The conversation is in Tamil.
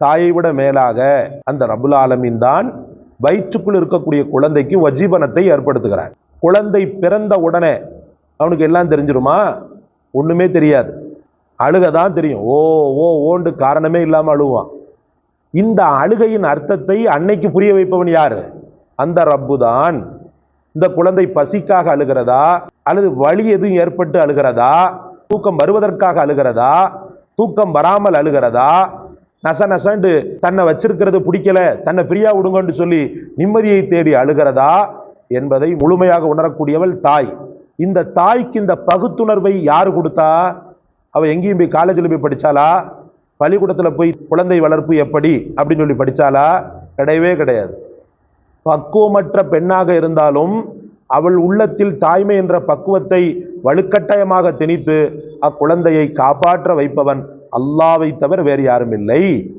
தாயை விட மேலாக அந்த ரபுல் ஆலமின் தான் வயிற்றுக்குள் இருக்கக்கூடிய குழந்தைக்கு வஜீபனத்தை ஏற்படுத்துகிறான் குழந்தை பிறந்த உடனே அவனுக்கு எல்லாம் தெரிஞ்சிருமா? ஒன்றுமே தெரியாது. அழுக தான் தெரியும். ஓ ஓ ஓண்டு காரணமே இல்லாமல் அழுவான். இந்த அழுகையின் அர்த்தத்தை அன்னைக்கு புரிய வைப்பவன் யார்? அந்த ரப்பு தான். இந்த குழந்தை பசிக்காக அழுகிறதா? அல்லது வலி எதுவும் ஏற்பட்டு அழுகிறதா? தூக்கம் வருவதற்காக அழுகிறதா? தூக்கம் வராமல் அழுகிறதா? நச நசண்டு தன்னை வச்சிருக்கிறது பிடிக்கல தன்னை ஃப்ரீயா விடுங்கன்னு சொல்லி நிம்மதியை தேடி அழுகிறதா என்பதை முழுமையாக உணரக்கூடியவள் தாய். இந்த தாய்க்கு இந்த பகுத்துணர்வை யார் கொடுத்தா? அவள் எங்கேயும் போய் காலேஜில் போய் படித்தாளா பள்ளிக்கூடத்தில் போய் குழந்தை வளர்ப்பு எப்படி அப்படின்னு சொல்லி படித்தாளா கிடையவே கிடையாது. பக்குவமற்ற பெண்ணாக இருந்தாலும் அவள் உள்ளத்தில் தாய்மை என்ற பக்குவத்தை வலுக்கட்டாயமாக திணித்து அக்குழந்தையை காப்பாற்ற வைப்பவன் அல்லாவை தவிர வேறு யாரும் இல்லை.